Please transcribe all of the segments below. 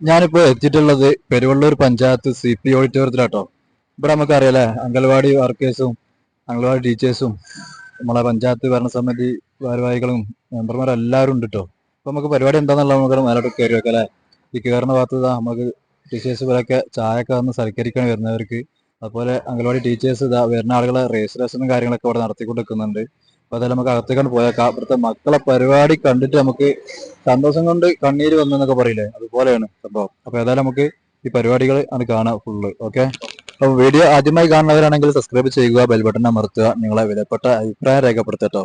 ഞാനിപ്പോ എത്തിയിട്ടുള്ളത് Peruvallur panchayat C P ഓഡിറ്റോറിയത്തിലാട്ടോ ഇവിടെ നമുക്കറിയാലേ അംഗൻവാടി വർക്കേഴ്സും അംഗൻവാടി ടീച്ചേഴ്സും നമ്മളെ പഞ്ചായത്ത് ഭരണസമിതി ഭാരവാഹികളും മെമ്പർമാരും എല്ലാവരും ഉണ്ട് കേട്ടോ അപ്പൊ നമുക്ക് പരിപാടി എന്താണെന്നുള്ള നമുക്ക് മേലോട്ട് കയറി വെക്കാം അല്ലേ? ഈ കയറുന്ന ഭാഗത്ത് നമുക്ക് ടീച്ചേഴ്സ് ഇവരൊക്കെ ചായയൊക്കെ വന്ന് സൽക്കരിക്കാൻ വരുന്നവർക്ക്. അതുപോലെ അംഗൻവാടി ടീച്ചേഴ്സ് ഇതാ വരുന്ന ആളുകളെ രജിസ്ട്രേഷനും കാര്യങ്ങളൊക്കെ ഇവിടെ നടത്തിക്കൊണ്ട് നിൽക്കുന്നുണ്ട് അപ്പൊ അതെല്ലാം നമുക്ക് അകത്തേക്കാണ് പോയേക്കാം. അവിടുത്തെ മക്കളെ പരിപാടി കണ്ടിട്ട് നമുക്ക് സന്തോഷം കൊണ്ട് കണ്ണീര് വന്നു എന്നൊക്കെ പറയില്ലേ? അതുപോലെയാണ് സംഭവം. അപ്പൊ ഏതായാലും നമുക്ക് ഈ പരിപാടികൾ ആണ് കാണാം ഫുള്ള് ഓക്കെ അപ്പൊ വീഡിയോ ആദ്യമായി കാണുന്നവരാണെങ്കിൽ സബ്സ്ക്രൈബ് ചെയ്യുക ബെൽ ബട്ടൺ അമർത്തുക നിങ്ങളെ വിലപ്പെട്ട അഭിപ്രായം രേഖപ്പെടുത്തട്ടോ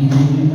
ഡിസിപ്ലിൻ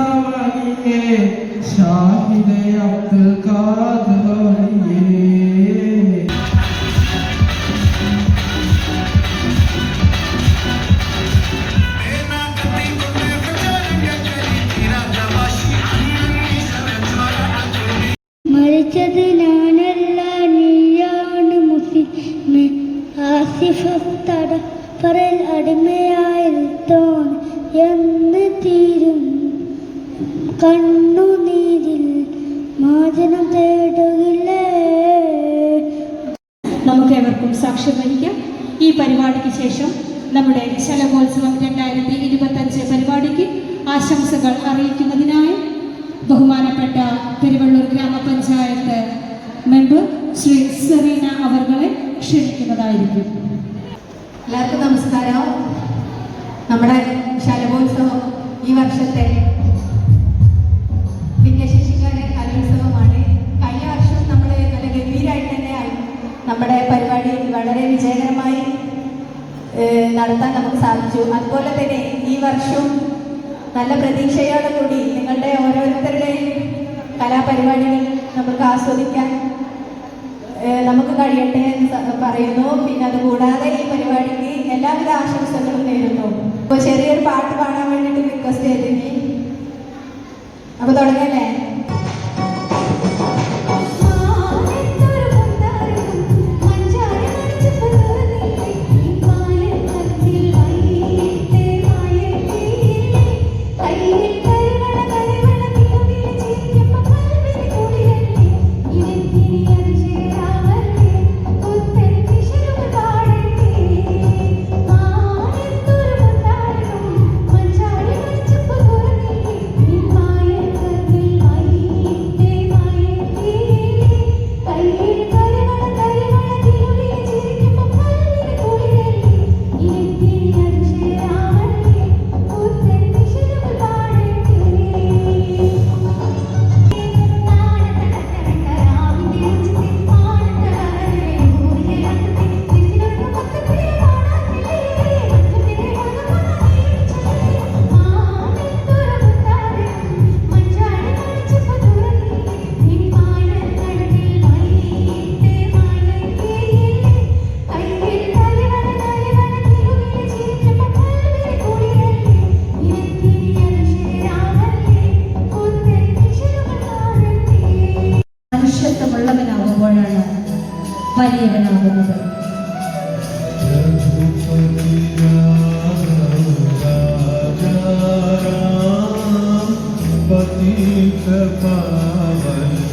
മഹയാത്തമനിയേ ഷാഹിദെ അബ്ദുൽ ഖാദിർ വലിയേ മരിച്ചത് ഞാനല്ല നീയാണ് മുസ്ലിമേ ആസിഫ് തട പറൽ അടിമയായിരുത്തോൺ ഏവർക്കും സാക്ഷ്യം വഹിക്കാം. ഈ പരിപാടിക്ക് ശേഷം നമ്മുടെ ശലഭോത്സവം രണ്ടായിരത്തി ഇരുപത്തഞ്ച് പരിപാടിക്ക് ആശംസകൾ അറിയിക്കുന്നതിനായി ബഹുമാനപ്പെട്ട പെരുവള്ളൂർ ഗ്രാമപഞ്ചായത്ത് മെമ്പർ ശ്രീ സെറീന അവർകളെ ക്ഷണിക്കുന്നതായിരിക്കും. എല്ലാവർക്കും നമസ്കാരം. നമ്മുടെ ശലഭോത്സവം ഈ വർഷത്തെ നമ്മുടെ പരിപാടി വളരെ വിജയകരമായി നടത്താൻ നമുക്ക് സാധിച്ചു. അതുപോലെ തന്നെ ഈ വർഷം നല്ല പ്രതീക്ഷയോടെ കൂടി നിങ്ങളുടെ ഓരോരുത്തരുടെയും കലാപരിപാടികൾ നമുക്ക് ആസ്വദിക്കാൻ നമുക്ക് കഴിയട്ടെ എന്ന് പറയുന്നു. പിന്നെ അതുകൂടാതെ ഈ പരിപാടിക്ക് എല്ലാവിധ ആശംസകളും നേരുന്നു. അപ്പോൾ ചെറിയൊരു പാട്ട് പാടാൻ വേണ്ടിയിട്ട് റിക്വസ്റ്റ് ചെയ്തിരുന്നു. അപ്പോൾ തുടങ്ങല്ലേ ും? पावन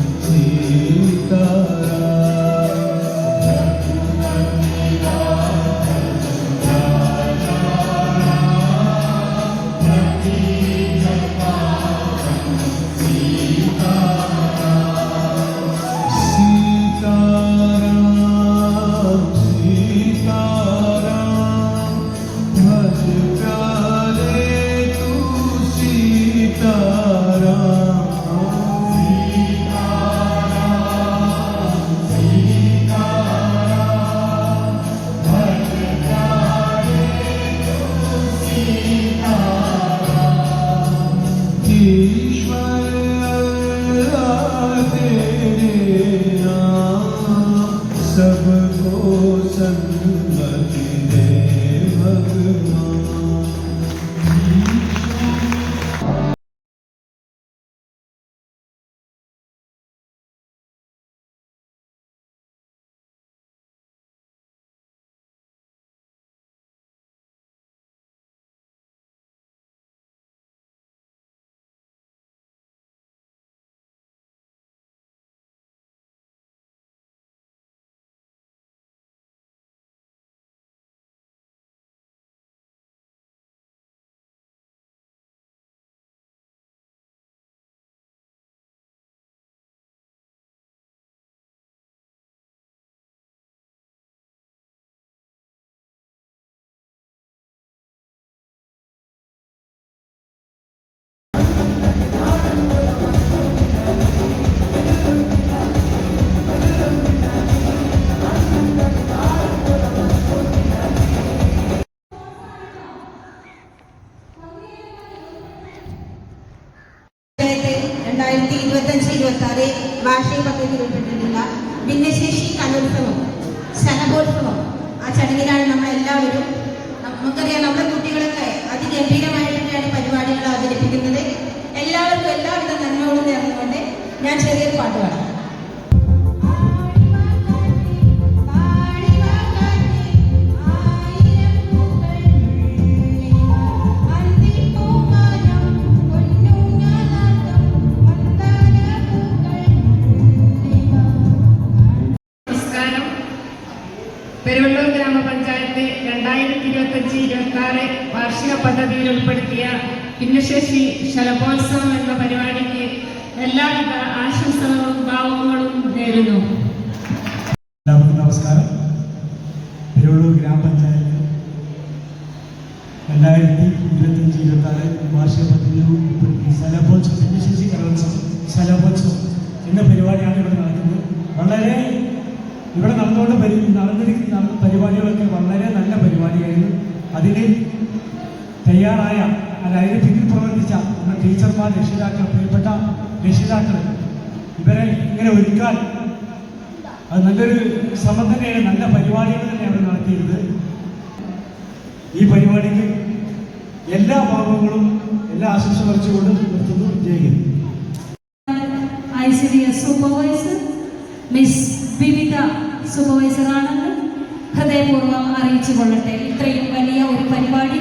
പരിപാടിയാണ് ഇവിടെ നടക്കുന്നത്. വളരെ ഇവിടെ നടന്നുകൊണ്ട് പരി നടന്നിരിക്കുന്ന പരിപാടികളൊക്കെ വളരെ നല്ല പരിപാടിയായിരുന്നു. അതിന് തയ്യാറായ അതായത് പിന്നിൽ പ്രവർത്തിച്ച നമ്മുടെ ടീച്ചർമാർ രക്ഷിതാക്കൾ പ്രിയപ്പെട്ട രക്ഷിതാക്കൾ ഇവരെ ഇങ്ങനെ ഒരുക്കാൻ അത് നല്ലൊരു ശ്രമം തന്നെയാണ് നല്ല പരിപാടികൾ തന്നെയാണ് നടത്തിയത് ഈ പരിപാടിക്ക് എല്ലാ ഭാഗങ്ങളും എല്ലാ ആശംസ വർച്ചുകൊണ്ടും നിർത്തുന്നു. വിജയിക്കുന്നു മിസ് വിവിധ സൂപ്പർവൈസറാണെന്ന് ഹൃദയപൂർവം അറിയിച്ചു കൊള്ളട്ടെ ഇത്രയും വലിയ ഒരു പരിപാടി.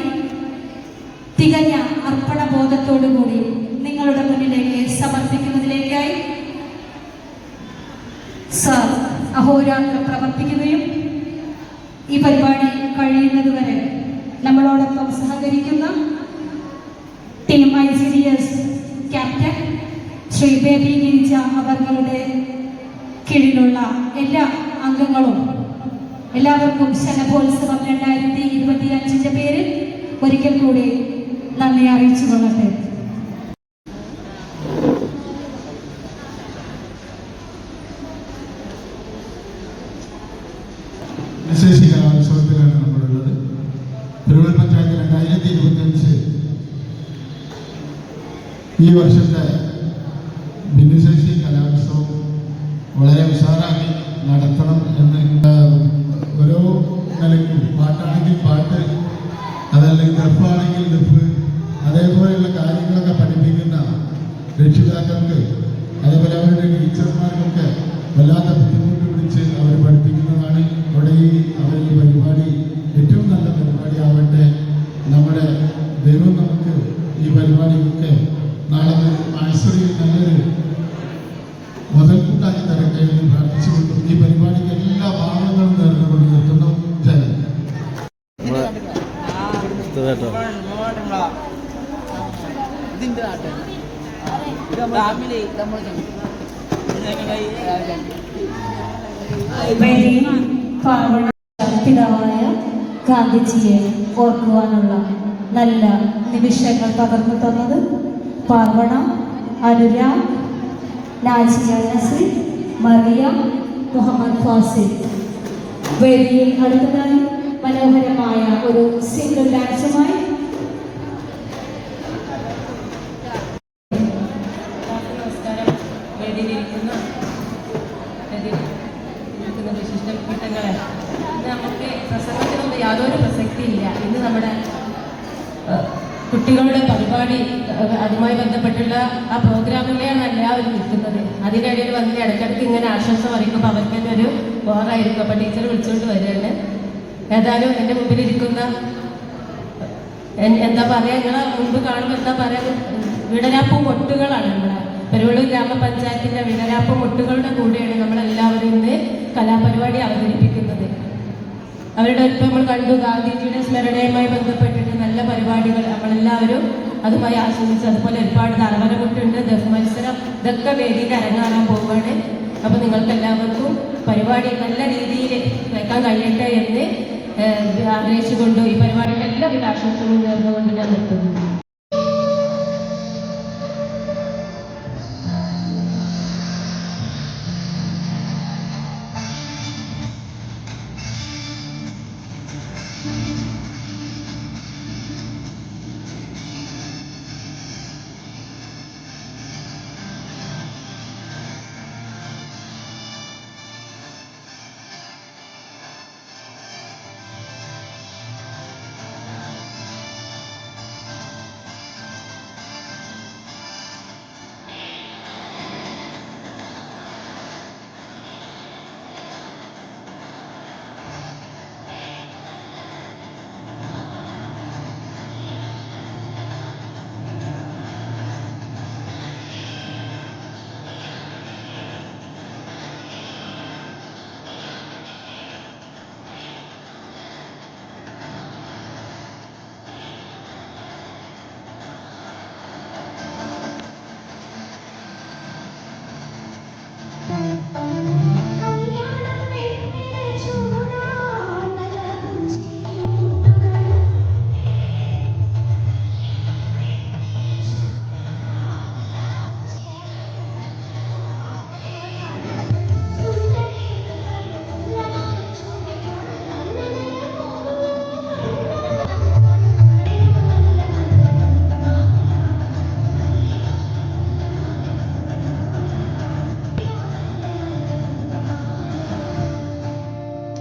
തികഞ്ഞ അർപ്പണ ബോധത്തോടുകൂടി നിങ്ങളുടെ മുന്നിലേക്ക് സമർപ്പിക്കുന്നതിലേക്കായി സാർ അഹോരാത്രം പ്രവർത്തിക്കുകയും ഈ പരിപാടി കഴിയുന്നതുവരെ നമ്മളോടൊപ്പം സഹകരിക്കുന്ന team I C D S captain Shri Baby Girija അവരുടെ കീഴിലുള്ള എല്ലാ അംഗങ്ങളും എല്ലാവർക്കും ശനഭോത്സവം രണ്ടായിരത്തി ഇരുപത്തി അഞ്ചിന്റെ പേരിൽ ഒരിക്കൽ കൂടി നന്ദി അറിയിച്ചു കൊള്ളട്ടെ. ഈ വർഷത്തെ അവരുടെ ടീച്ചർമാർക്കൊക്കെ വല്ലാത്ത ബുദ്ധിമുട്ട് പിടിച്ച് അവർ പഠിപ്പിക്കുന്നതാണ് അവിടെ ഈ അവർ ഈ പരിപാടി ഏറ്റവും നല്ല പരിപാടി ആവട്ടെ. നമ്മുടെ ദൈവം നമുക്ക് ഈ പരിപാടിക്കൊക്കെ നാളെ ആഴ്സറിയിൽ നല്ലൊരു മുതൽക്കൂട്ടാക്കി തരട്ടെ എന്ന് പ്രാർത്ഥിച്ചുകൊണ്ടും ഈ പരിപാടിക്ക് എല്ലാ ഭാവങ്ങളും നേർന്നുകൊണ്ട് നിർത്തുന്നു. ജനം ഫാമിലി വേദിയിൽ പിതാവായ ഗാന്ധിജിയെ ഓർക്കുവാനുള്ള നല്ല നിമിഷങ്ങൾ പകർന്നു തന്നത് പാർവണ അനുരാഗ് നാജിയ നസീർ മറിയ മുഹമ്മദ് ഫാസിൽ. വേദിയിൽ അടുത്തതായി മനോഹരമായ ഒരു സിംഗിൾ ഡാൻസുമായി അതുമായി ബന്ധപ്പെട്ടുള്ള ആ പ്രോഗ്രാമിലെയാണ് എല്ലാവരും നിൽക്കുന്നത്. അതിനിടയിൽ വന്ന് ഇടയ്ക്കിടയ്ക്ക് ഇങ്ങനെ ആശ്വാസം അറിയിക്കുമ്പോൾ അവർക്ക് തന്നെ ഒരു ബോറായിരിക്കും. അപ്പോൾ ടീച്ചർ വിളിച്ചുകൊണ്ട് വരികയാണ് ഏതായാലും എന്റെ മുമ്പിലിരിക്കുന്ന എന്താ പറയുക നിങ്ങളെ മുമ്പ് കാണുമ്പോൾ എന്താ പറയുക വിടരാപ്പ് മൊട്ടുകളാണ് നമ്മുടെ പെരുവള്ളൂർ ഗ്രാമപഞ്ചായത്തിന്റെ വിടരാപ്പ് മൊട്ടുകളുടെ കൂടെയാണ് നമ്മളെല്ലാവരും ഇന്ന് കലാപരിപാടി അവതരിപ്പിക്കുന്നത്. അവരുടെ ഇപ്പം നമ്മൾ കണ്ടു ഗാന്ധിജിയുടെ സ്മരണയുമായി ബന്ധപ്പെട്ടിട്ട് നല്ല പരിപാടികൾ നമ്മളെല്ലാവരും അതുമായി ആസ്വദിച്ചു അതുപോലെ ഒരുപാട് തലവരമുട്ടുണ്ട് ദഫ് മത്സരം ഇതൊക്കെ വേദിയിൽ അരങ്ങാറാൻ പോവുകയാണ്. അപ്പോൾ നിങ്ങൾക്ക് എല്ലാവർക്കും പരിപാടി നല്ല രീതിയിൽ വെക്കാൻ കഴിയട്ടെ എന്ന് ആഗ്രഹിച്ചുകൊണ്ട് ഈ പരിപാടിയുടെ എല്ലാവിധ ആശംസകളും നേർന്നുകൊണ്ട് ഞാൻ നിർത്തുന്നു.